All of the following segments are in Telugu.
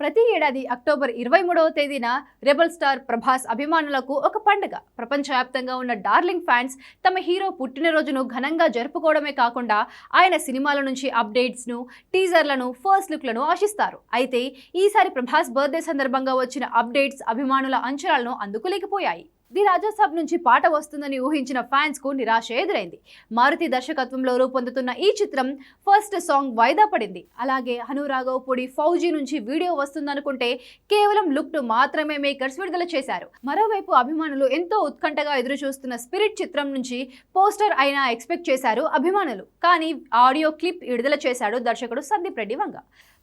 ప్రతి ఏడాది అక్టోబర్ ఇరవై మూడవ తేదీన రెబల్ స్టార్ ప్రభాస్ అభిమానులకు ఒక పండుగ. ప్రపంచవ్యాప్తంగా ఉన్న డార్లింగ్ ఫ్యాన్స్ తమ హీరో పుట్టినరోజును ఘనంగా జరుపుకోవడమే కాకుండా ఆయన సినిమాల నుంచి అప్డేట్స్ను టీజర్లను ఫస్ట్ లుక్లను ఆశిస్తారు. అయితే ఈసారి ప్రభాస్ బర్త్డే సందర్భంగా వచ్చిన అప్డేట్స్ అభిమానుల అంచనాలను అందుకోలేకపోయాయి. ది రాజాసాబ్ నుంచి పాట వస్తుందని ఊహించిన ఫ్యాన్స్కు నిరాశ ఎదురైంది. మారుతి దర్శకత్వంలో రూపొందుతున్న ఈ చిత్రం ఫస్ట్ సాంగ్ వాయిదా పడింది. అలాగే హనురాఘవ్ పొడి ఫౌజీ నుంచి వీడియో వస్తుందనుకుంటే కేవలం లుక్ను మాత్రమే మేకర్స్ విడుదల చేశారు. మరోవైపు అభిమానులు ఎంతో ఉత్కంఠగా ఎదురు చూస్తున్న స్పిరిట్ చిత్రం నుంచి పోస్టర్ అయినా ఎక్స్పెక్ట్ చేశారు అభిమానులు. కానీ ఆడియో క్లిప్ విడుదల చేశాడు దర్శకుడు సందీప్ రెడ్డి వంగ.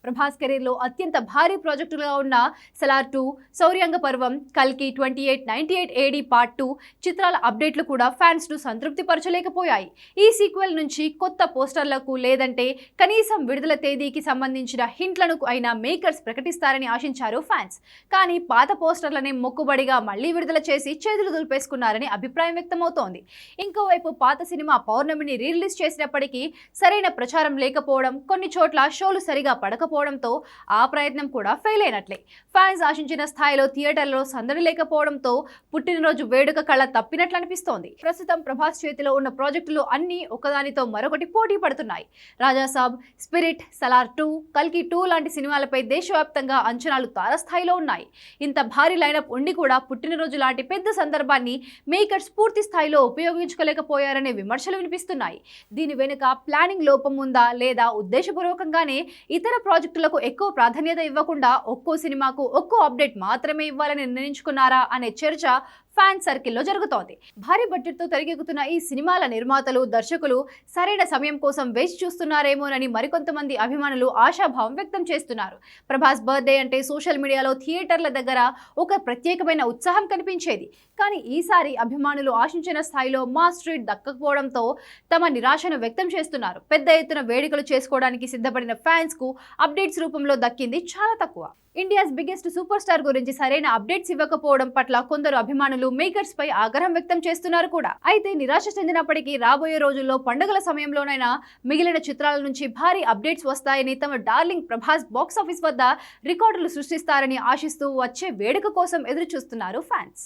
ప్రభాస్ కెరీర్లో అత్యంత భారీ ప్రాజెక్టులుగా ఉన్న సలార్ టూ సౌర్యంగ పర్వం కల్కి twenty eight ninety eight AD part two చిత్రాల అప్డేట్లు కూడా ఫ్యాన్స్ను సంతృప్తి పరచలేకపోయాయి ఈ సీక్వెల్ నుంచి కొత్త పోస్టర్లకు లేదంటే కనీసం విడుదల తేదీకి సంబంధించిన హింట్లను అయినా మేకర్స్ ప్రకటిస్తారని ఆశించారు ఫ్యాన్స్. కానీ పాత పోస్టర్లనే మొక్కుబడిగా మళ్ళీ విడుదల చేసి చేతులు దులిపేసుకున్నారని అభిప్రాయం వ్యక్తమవుతోంది. ఇంకోవైపు పాత సినిమా పౌర్ణమిని రిలీజ్ చేసినప్పటికీ సరైన ప్రచారం లేకపోవడం కొన్ని చోట్ల షోలు సరిగా లేకపోవడంతో ఆ ప్రయత్నం కూడా ఫెయిల్ అయినట్లే. ఫ్యాన్స్ ఆశించిన స్థాయిలో థియేటర్లో సందడి లేకపోవడంతో పుట్టినరోజు వేడుక కళ తప్పినట్లు అనిపిస్తోంది ప్రస్తుతం ప్రభాస్ చేతిలో ఉన్న ప్రాజెక్టులు అన్నీ ఒకదానితో మరొకటి పోటీ పడుతున్నాయి. రాజాసాబ్ స్పిరిట్ సలార్ టూ కల్కి టూ లాంటి సినిమాలపై దేశవ్యాప్తంగా అంచనాలు తారస్థాయిలో ఉన్నాయి. ఇంత భారీ లైనప్ ఉండి కూడా పుట్టినరోజు లాంటి పెద్ద సందర్భాన్ని మేకర్స్ పూర్తి స్థాయిలో ఉపయోగించుకోలేకపోయారనే విమర్శలు వినిపిస్తున్నాయి. దీని వెనుక ప్లానింగ్ లోపం ఉందా లేదా ఉద్దేశపూర్వకంగానే ఇతర ప్రాజెక్టులకు ఎక్కువ ప్రాధాన్యత ఇవ్వకుండా ఒక్కో సినిమాకు ఒక్కో అప్డేట్ మాత్రమే ఇవ్వాలని నిర్ణయించుకున్నారా అనే చర్చ ఫ్యాన్ సర్కిల్లో జరుగుతోంది. భారీ బడ్జెట్తో తెరకెక్కుతున్న ఈ సినిమాల నిర్మాతలు దర్శకులు సరైన సమయం కోసం వేచి చూస్తున్నారేమోనని మరికొంతమంది అభిమానులు ఆశాభావం వ్యక్తం చేస్తున్నారు. ప్రభాస్ బర్త్డే అంటే సోషల్ మీడియాలో థియేటర్ల దగ్గర ఒక ప్రత్యేకమైన ఉత్సాహం కనిపించేది. కానీ ఈసారి అభిమానులు ఆశించిన స్థాయిలో మా స్ట్రీట్ దక్కకపోవడంతో తమ నిరాశను వ్యక్తం చేస్తున్నారు. పెద్ద ఎత్తున వేడుకలు చేసుకోవడానికి సిద్ధపడిన ఫ్యాన్స్కు అప్డేట్స్ రూపంలో దక్కింది చాలా తక్కువ. ఇండియాస్ బిగ్గెస్ట్ సూపర్ స్టార్ గురించి సరైన అప్డేట్స్ ఇవ్వకపోవడం పట్ల కొందరు అభిమానులు మేకర్స్ పై ఆగ్రహం వ్యక్తం చేస్తున్నారు కూడా. అయితే నిరాశ చెందినప్పటికీ రాబోయే రోజుల్లో పండుగల సమయంలోనైనా మిగిలిన చిత్రాల నుంచి భారీ అప్డేట్స్ వస్తాయని తమ డార్లింగ్ ప్రభాస్ బాక్స్ ఆఫీస్ వద్ద రికార్డులు సృష్టిస్తారని ఆశిస్తూ వచ్చే వేడుక కోసం ఎదురు చూస్తున్నారు ఫ్యాన్స్.